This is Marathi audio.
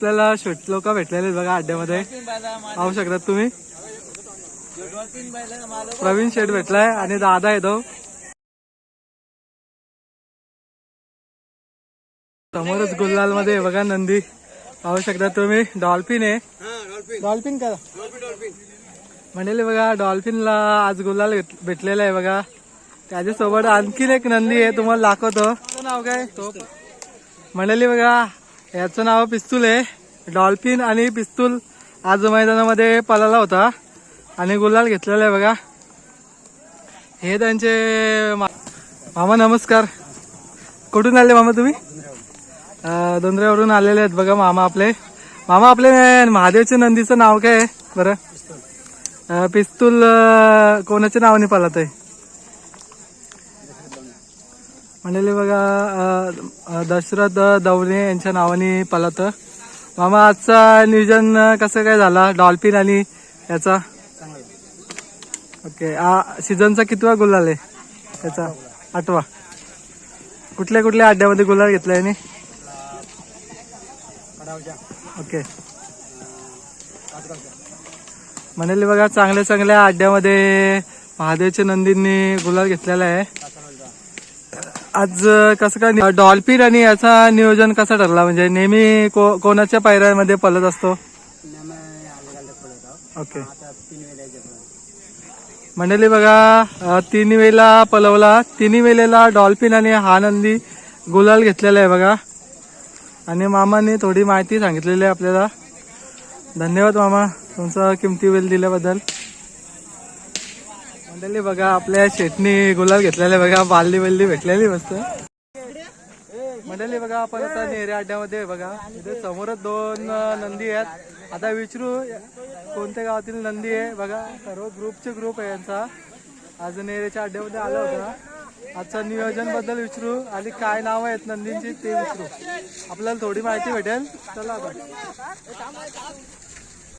आपल्याला शेट लोक भेटलेले बघा अड्ड्यामध्ये. पाहू शकतात तुम्ही. प्रवीण शेठ भेटलाय आणि दादा येतो हो. समोरच गुल्लाल मध्ये बघा नंदी. पाहू शकता तुम्ही. डॉल्फिन आहे. डॉल्फिन का? म्हणले बघा डॉल्फिनला आज गुलाल भेटलेला आहे बघा. त्याच्यासोबत आणखीन एक नंदी आहे तुम्हाला दाखवतो. नाव काय? म्हणले बघा याचं नाव पिस्तूल आहे. डॉल्फिन आणि पिस्तूल आज मैदानामध्ये पळाला होता. आणि गुलाल घेतलेला आहे बघा. हे त्यांचे मा- मामा नमस्कार. कुठून आले मामा तुम्ही? दोंद्र्यावरून दोंदऱ्यावरून आलेले आहेत बघा मामा आपले. मामा आपले महादेवच्या नंदीचं नाव काय आहे? बरं. पिस्तूल कोणाच्या नावाने पळत आहे म्हणले बघा दशरथ दवणे यांच्या नावाने पलत. मामा आजचा नियोजन कसं काय झाला? डॉल्फिन आणि याचा? ओके सीझनचा कितवा गुलाल आहे? त्याचा आठवा. कुठल्या कुठल्या अड्ड्यामध्ये गुलाल घेतला याने? ओके. म्हणाले बघा चांगल्या चांगल्या अड्ड्यामध्ये महादेवच्या नंदींनी गुलाल घेतलेला आहे. आज कसं काय डॉल्फिन आणि याचा नियोजन कसं ठरला? म्हणजे नेहमी को- कोणाच्या पायऱ्यामध्ये पलत असतो? ओके. मंडळी बघा तिन्ही वेळेला पलवला. तिन्ही वेळेला डॉल्फिन आणि हा नंदी गुलाल घेतलेला आहे बघा. आणि मामाने थोडी माहिती सांगितलेली आहे आपल्याला. धन्यवाद मामा तुमचा किमती वेळ दिल्याबद्दल. मंडळी बघा आपल्या शेटनी गुलाब घेतलेला आहे बघा बाल्ली बल्ली भेटलेली मस्त. मंडळी बघा आपण आता नेहरे अड्ड्यामध्ये आहे बघा इथे समोरच दोन नंदी आहेत. आता विचारू कोणत्या गावातील नंदी आहे? बघा सर्व ग्रुपचे ग्रुप आहे यांचा. आज नेहरेच्या अड्ड्यामध्ये आला होता. आजच्या नियोजनबद्दल विचारू आणि काय नाव आहेत नंदींची ते विचारू. आपल्याला थोडी माहिती भेटेल. चला आपण